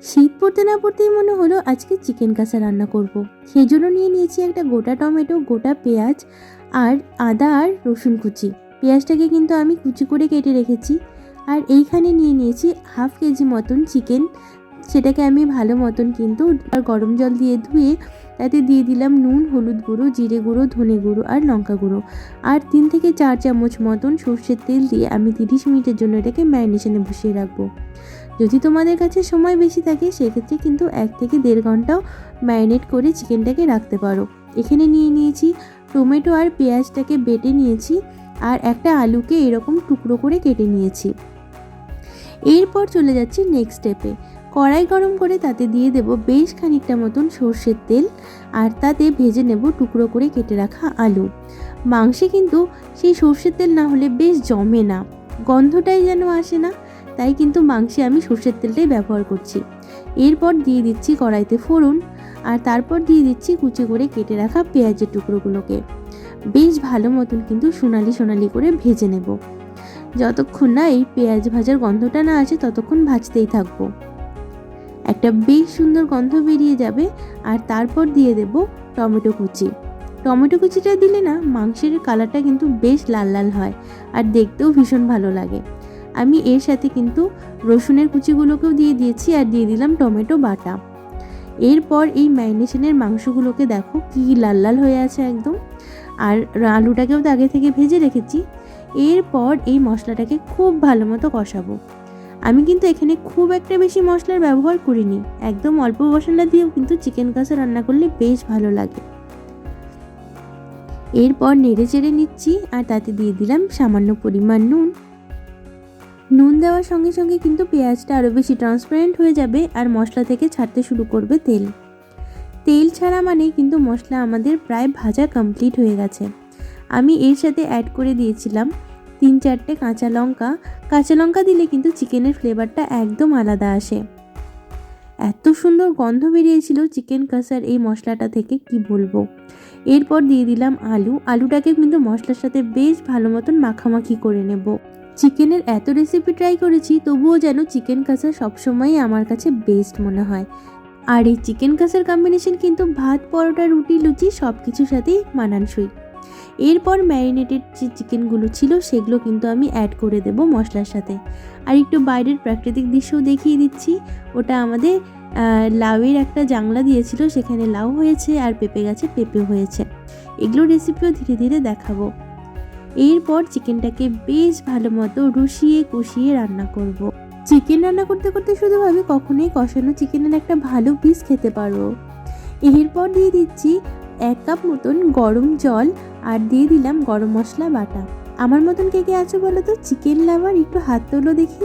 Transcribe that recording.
শীত পড়তে না পড়তেই মনে হলো আজকে চিকেন কাঁচা রান্না করব। সেই জন্য নিয়ে নিয়েছি একটা গোটা টমেটো, গোটা পেঁয়াজ আর আদা আর রসুন কুচি। পেঁয়াজটাকে কিন্তু আমি কুচি করে কেটে রেখেছি আর এইখানে নিয়ে নিয়েছি হাফ কেজি মতন চিকেন। সেটাকে আমি ভালো মতন কিন্তু আর গরম জল দিয়ে ধুয়ে তাতে দিয়ে দিলাম নুন, হলুদ গুঁড়ো, জিরে গুঁড়ো, ধনে গুঁড়ো আর লঙ্কা গুঁড়ো। আর তিন থেকে চার চামচ মতন সর্ষের তেল দিয়ে আমি তিরিশ মিনিটের জন্য এটাকে ম্যারিনেশনে বসিয়ে রাখব। যদি তোমাদের কাছে সময় বেশি থাকে, সেক্ষেত্রে কিন্তু এক থেকে দেড় ঘন্টাও ম্যারিনেট করে চিকেনটাকে রাখতে পারো। এখানে নিয়ে নিয়েছি টমেটো আর পেঁয়াজটাকে বেটে নিয়েছি আর একটা আলুকে এরকম টুকরো করে কেটে নিয়েছি। এরপর চলে যাচ্ছি নেক্সট স্টেপে কড়াই গরম করে তাতে দিয়ে দেব বেশ খানিকটা মতন সর্ষের তেল আর তাতে ভেজে নেব টুকরো করে কেটে রাখা আলু। মাংসে কিন্তু সেই সর্ষের তেল না হলে বেশ জমে না। গন্ধটাই যেন আসে না। তাই কিন্তু মাংসে আমি সর্ষের তেলটাই ব্যবহার করছি। এরপর দিয়ে দিচ্ছি কড়াইতে ফোড়ন আর তারপর দিয়ে দিচ্ছি কুচি করে কেটে রাখা পেঁয়াজের টুকরোগুলোকে। বেশ ভালো মতন কিন্তু সোনালি সোনালি করে ভেজে নেব। যতক্ষণ না এই পেঁয়াজ ভাজার গন্ধটা না আসে ততক্ষণ ভাজতেই থাকব। একটা বেশ সুন্দর গন্ধ বেরিয়ে যাবে আর তারপর দিয়ে দেব টমেটো কুচি। টমেটো কুচিটা দিলে না মাংসের কালারটা কিন্তু বেশ লাল লাল হয় আর দেখতেও ভীষণ ভালো লাগে। আমি এর সাথে কিন্তু রসুনের কুচিগুলোকেও দিয়ে দিয়েছি আর দিয়ে দিলাম টমেটো বাটা। এরপর এই ম্যারিনেশনের মাংসগুলোকে দেখো কি লাল লাল হয়ে আছে একদম। আর আলুটাকেও তো আগে থেকে ভেজে রেখেছি। এরপর এই মশলাটাকে খুব ভালো মতো কষাবো। আমি কিন্তু এখানে খুব একটা বেশি মশলার ব্যবহার করিনি। একদম অল্প মশলা দিয়েও কিন্তু চিকেন কষা রান্না করলে বেশ ভালো লাগে। এরপর নেড়ে চেড়ে নিচ্ছি আর তাতে দিয়ে দিলাম সামান্য পরিমাণ নুন। নুন দেওয়ার সঙ্গে সঙ্গে কিন্তু পেঁয়াজটা আরও বেশি ট্রান্সপারেন্ট হয়ে যাবে আর মশলা থেকে ছাড়তে শুরু করবে তেল। তেল ছাড়া মানে কিন্তু মশলা আমাদের প্রায় ভাজা কমপ্লিট হয়ে গেছে। আমি এর সাথে অ্যাড করে দিয়েছিলাম তিন চারটে কাঁচা লঙ্কা। কাঁচা লঙ্কা দিলে কিন্তু চিকেনের ফ্লেভারটা একদম আলাদা আসে। এত সুন্দর গন্ধ বেরিয়েছিল চিকেন কাসার এই মশলাটা থেকে, কি বলব? এরপর দিয়ে দিলাম আলু। আলুটাকে কিন্তু মশলার সাথে বেশ ভালো মতন মাখামাখি করে নেব। চিকেনের এত রেসিপি ট্রাই করেছি, তবুও যেন চিকেন কাসা সবসময়ই আমার কাছে বেস্ট মনে হয়। আর এই চিকেন কাসার কম্বিনেশন কিন্তু ভাত, পরোটা, রুটি, লুচি সব কিছুর সাথেই মানানসই। এরপর ম্যারিনেটেড যে চিকেনগুলো ছিল, সেগুলো কিন্তু আমি অ্যাড করে দেব মশলার সাথে। আর একটু বাইরের প্রাকৃতিক দৃশ্যও দেখিয়ে দিচ্ছি। ওটা আমাদের লাউয়ের একটা জাংলা দিয়েছিল, সেখানে লাউ হয়েছে আর পেঁপে গাছে পেঁপে হয়েছে। এগুলো রেসিপিও ধীরে ধীরে দেখাবো। এরপর চিকেনটাকে বেশ ভালো মতো রুষিয়ে কষিয়ে রান্না করব। চিকেন রান্না করতে করতে শুধু ভাবি কখনোই কষানো চিকেনের একটা ভালো পিস খেতে পারো এরপর দিয়ে দিচ্ছি এক কাপ মতন গরম জল আর দিয়ে দিলাম গরম মশলা বাটা। আমার মতন কে কে আছো বলো তো? চিকেন লাভার একটু হাত তোলো দেখি।